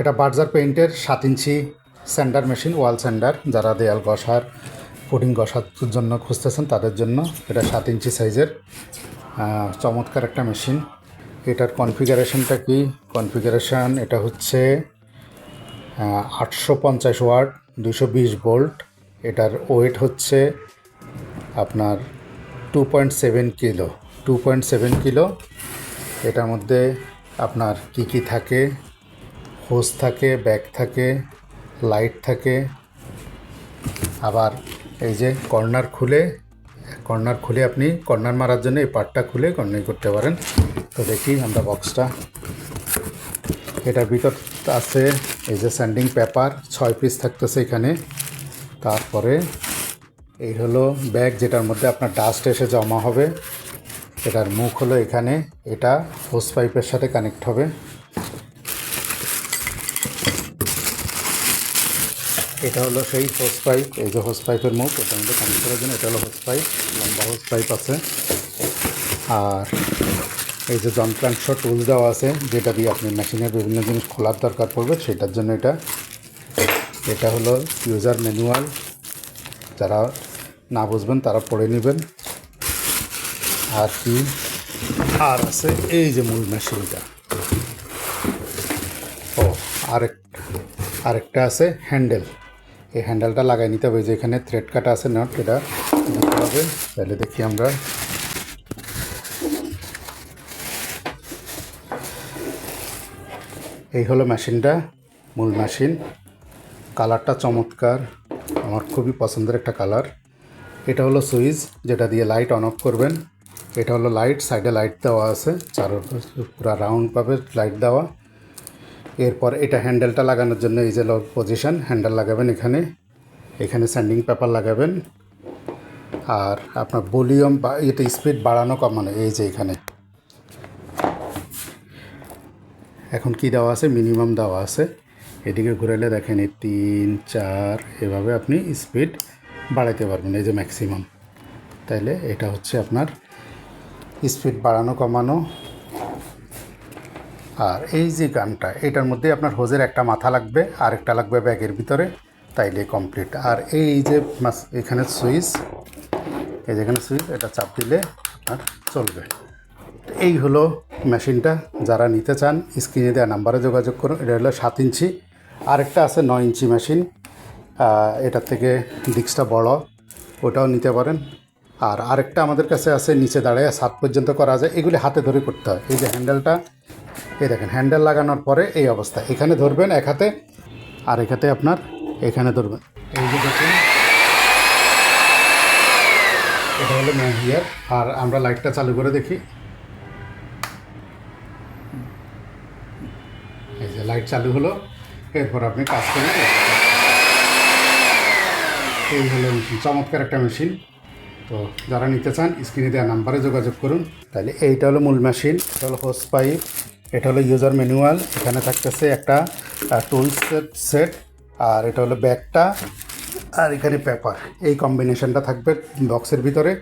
এটা বার্জার পেইন্টের সাত ইঞ্চি স্যান্ডার মেশিন, ওয়াল স্যান্ডার। যারা দেয়াল ঘষার ফুডিং ঘষার জন্য খুঁজতেছেন, তাদের জন্য এটা সাত ইঞ্চি সাইজের চমৎকার একটা মেশিন। এটার কনফিগারেশনটা কি? কনফিগারেশন, এটা হচ্ছে আটশো পঞ্চাশ ওয়াট দুশো বিশ ভোল্ট এটার ওয়েট হচ্ছে আপনার two point seven kilo. Two point seven kilo. এটার মধ্যে আপনার কি কি থাকে? হোস থাকে ব্যাগ থাকে লাইট থাকে। আবার এই যে কর্নার খুলে কর্নার খুলে আপনি কর্নার মারার জন্য এই পার্টটা খুলে কর্নার করতে পারেন। তো দেখি আমরা বক্সটা এটার ভিতর আছে এই যে স্যান্ডিং পেপার ছয় পিস থাকতেছে এখানে। তারপরে এই হলো ব্যাগ যেটার মধ্যে আপনার ডাস্ট এসে জমা হবে। এটার মুখ হলো এখানে। এটা হোস পাইপের সাথে কানেক্ট হবে। এটা হলো সেই হোস পাইপ এই যে হোস পাইপের মুখ এটার মধ্যে কানেক্ট করার জন্য, এটা হলো হোস পাইপ লম্বা হোস পাইপ আছে। আর এই যে যন্ত্রাংশ টুল দেওয়া আছে, যেটা দিয়ে আপনি মেশিনের বিভিন্ন জিনিস খোলার দরকার পড়বে, সেটার জন্য এটা। এটা হলো ইউজার ম্যানুয়াল যারা না বুঝবেন, তারা পড়ে নেবেন। আর কি? আর আছে এই যে মূল মেশিনটা ও, আরেক, আরেকটা আছে হ্যান্ডেল এই হ্যান্ডেলটা লাগাই নিতে হবে, যে এখানে থ্রেড কাটা আছে নট এটা। দিতে হবে তাহলে দেখি আমরা। এই হলো মেশিনটা মূল মেশিন কালারটা চমৎকার, আমার খুবই পছন্দের একটা কালার এটা হলো সুইচ, যেটা দিয়ে লাইট অন অফ করবেন। এটা হলো লাইট সাইডে লাইট দেওয়া আছে চারো পুরো রাউন্ড পাবে লাইট দেওয়া। এরপর এটা হ্যান্ডেলটা লাগানোর জন্য এই যে লক পজিশন হ্যান্ডেল লাগাবেন এখানে। এখানে স্যান্ডিং পেপার লাগাবেন। আর আপনার ভলিউম বা এটা স্পিড বাড়ানো কমানো, এই যে এখানে। এখন কি দেওয়া আছে? মিনিমাম দেওয়া আছে। এদিকে ঘুরাইলে দেখেন এই তিন, চার, এভাবে আপনি স্পিড বাড়াইতে পারবেন, এই যে ম্যাক্সিমাম তাইলে এটা হচ্ছে আপনার স্পিড বাড়ানো কমানো। আর এই যে গানটা এটার মধ্যে আপনার হোজের একটা মাথা লাগবে আর একটা লাগবে ব্যাগের ভিতরে, তাইলে কমপ্লিট আর এই যে এখানে সুইচ, এই যেখানে সুইচ, এটা চাপ দিলে আপনার চলবে। এই হলো মেশিনটা, যারা নিতে চান, স্ক্রিনে দেওয়া নাম্বারে যোগাযোগ করুন, এটা হলো সাত ইঞ্চি। আরেকটা আছে নয় ইঞ্চি মেশিন এটার থেকে ডিস্কটা বড়, ওটাও নিতে পারেন। আর আরেকটা আমাদের কাছে আছে, নিচে দাঁড়িয়ে, সাত পর্যন্ত করা যায়, এগুলি হাতে ধরে করতে হয়। এই যে হ্যান্ডেলটা এই দেখেন হ্যান্ডেল লাগানোর পরে এই অবস্থা। এখানে ধরবেন এক হাতে, আর এক হাতে আপনার এখানে ধরবেন। এই যে দেখুন, এটা হলো ম্যাহিয়ার আর আমরা লাইটটা চালু করে দেখি। এই যে লাইট চালু হলো, এরপর আপনি কাজ করে এই হলো মেশিন চমৎকার একটা মেশিন তো যারা নিতে চান স্ক্রিনে দেওয়া নাম্বারে যোগাযোগ করুন। তাহলে এইটা হলো মূল মেশিন এটা হলো হোস পাইপ এটা হলো ইউজার ম্যানুয়াল এখানে থাকতেছে একটা টুলস সেট আর এটা হলো ব্যাগটা, আর এখানে পেপার এই কম্বিনেশনটা থাকবে বক্সের ভিতরে।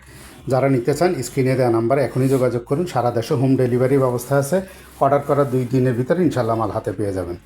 যারা নিতে চান স্ক্রিনে দেওয়া নাম্বার এখনই যোগাযোগ করুন। সারা দেশে হোম ডেলিভারি ব্যবস্থা আছে। অর্ডার করার দুই দিনের ভিতরে ইনশাল্লাহ মাল হাতে পেয়ে যাবেন।